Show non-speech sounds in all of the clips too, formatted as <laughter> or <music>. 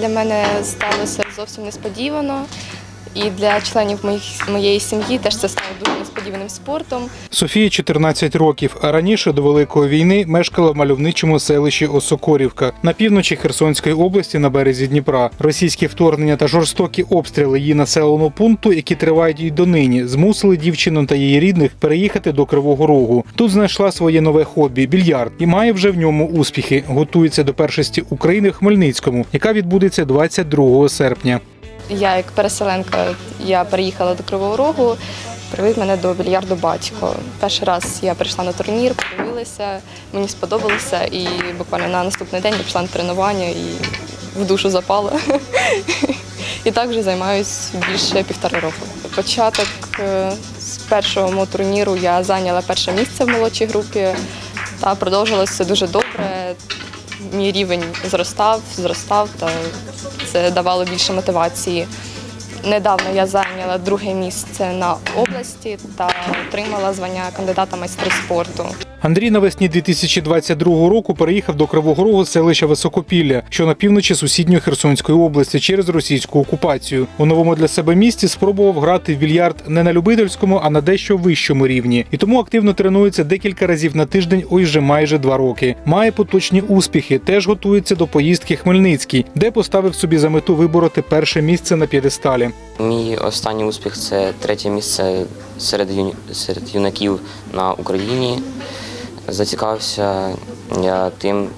Для мене сталося зовсім несподівано. І для членів моїх, моєї сім'ї теж це стало дуже несподіваним спортом. Софії 14 років, а раніше до Великої війни мешкала в мальовничому селищі Осокорівка на півночі Херсонської області на березі Дніпра. Російські вторгнення та жорстокі обстріли її населеного пункту, які тривають і донині, змусили дівчину та її рідних переїхати до Кривого Рогу. Тут знайшла своє нове хобі більярд і має вже в ньому успіхи. Готується до першості України в Хмельницькому, яка відбудеться 22 серпня. Я, як переселенка, я переїхала до Кривого Рогу, привів мене до більярду батько. Перший раз я прийшла на турнір, подивилася, мені сподобалося, і буквально на наступний день я пішла на тренування і в душу запала. <laughs> І так вже займаюся більше півтора року. Початок е, з першого турніру я зайняла перше місце в молодшій групі та продовжилося дуже добре. Мій рівень зростав, зростав, та це давало більше мотивації. Недавно я зайняла друге місце на області та отримала звання кандидата майстри спорту. Андрій навесні 2022 року переїхав до Кривого Рогу з селища Високопілля, що на півночі сусідньої Херсонської області через російську окупацію. У новому для себе місті спробував грати в більярд не на любительському, а на дещо вищому рівні. І тому активно тренується декілька разів на тиждень, ось вже майже два роки. Має поточні успіхи, теж готується до поїздки Хмельницький, де поставив собі за мету вибороти перше місце на п'єдесталі. Мій останній успіх це третє місце серед юнаків на Україні. Зацікавився я тим,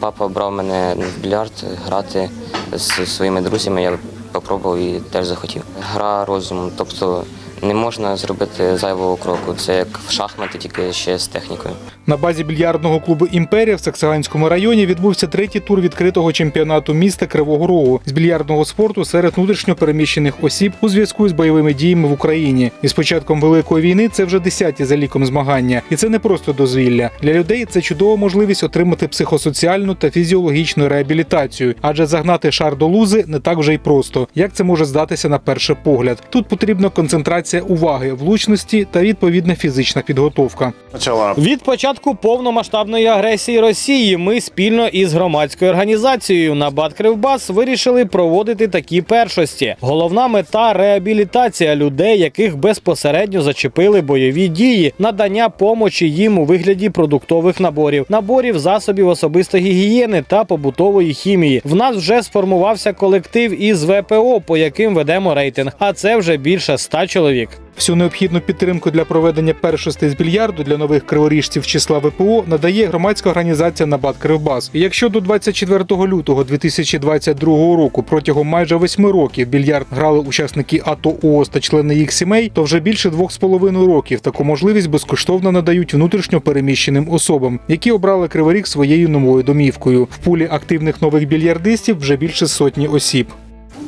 папа брав мене в більярд грати з своїми друзями. Я спробував і теж захотів. Гра розуму, тобто не можна зробити зайвого кроку. Це як в шахмати, тільки ще з технікою. На базі більярдного клубу Імперія в Саксаганському районі відбувся третій тур відкритого чемпіонату міста Кривого Рогу з більярдного спорту серед внутрішньопереміщених осіб у зв'язку з бойовими діями в Україні. І з початком великої війни це вже десяті за ліком змагання, і це не просто дозвілля. Для людей це чудова можливість отримати психосоціальну та фізіологічну реабілітацію, адже загнати шар до лузи не так вже й просто, як це може здатися на перший погляд. Тут потрібна концентрація уваги, влучності та відповідна фізична підготовка. Почала Від початку повномасштабної агресії Росії ми спільно із громадською організацією Набат Кривбас вирішили проводити такі першості. Головна мета реабілітація людей, яких безпосередньо зачепили бойові дії, надання помочі їм у вигляді продуктових наборів, наборів засобів особистої гігієни та побутової хімії. В нас вже сформувався колектив із ВПО, по яким ведемо рейтинг. А це вже більше ста чоловік. Всю необхідну підтримку для проведення першостей з більярду для нових криворіжців числа ВПО надає громадська організація Набат Кривбас. І якщо до 24 лютого 2022 року протягом майже восьми років більярд грали учасники АТО ООС та члени їх сімей, то вже більше двох з половиною років таку можливість безкоштовно надають внутрішньо переміщеним особам, які обрали Кривий Ріг своєю новою домівкою. В пулі активних нових більярдистів вже більше сотні осіб.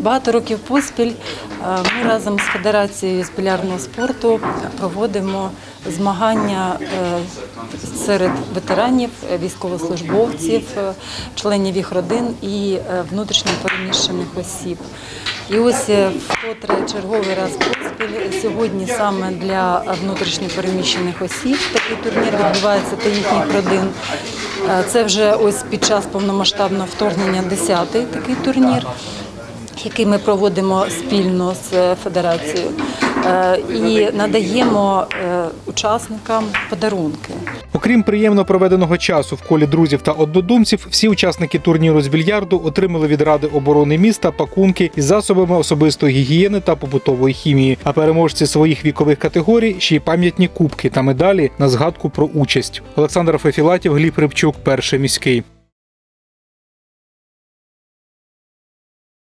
Багато років поспіль е, ми разом з Федерацією з білярдного спорту проводимо змагання е, серед ветеранів, військовослужбовців, е, членів їх родин і внутрішньо переміщених осіб. І ось вкотре черговий раз поспіль сьогодні саме для внутрішньо переміщених осіб такий турнір відбувається та їхніх родин. Це вже ось під час повномасштабного вторгнення 10-й такий турнір який ми проводимо спільно з е, федерацією, Е, і надаємо е, учасникам подарунки. Окрім приємно проведеного часу в колі друзів та однодумців, всі учасники турніру з більярду отримали від Ради оборони міста пакунки із засобами особистої гігієни та побутової хімії. А переможці своїх вікових категорій ще й пам'ятні кубки та медалі на згадку про участь. Олександр Фефілатів, Гліб Рибчук, перший міський.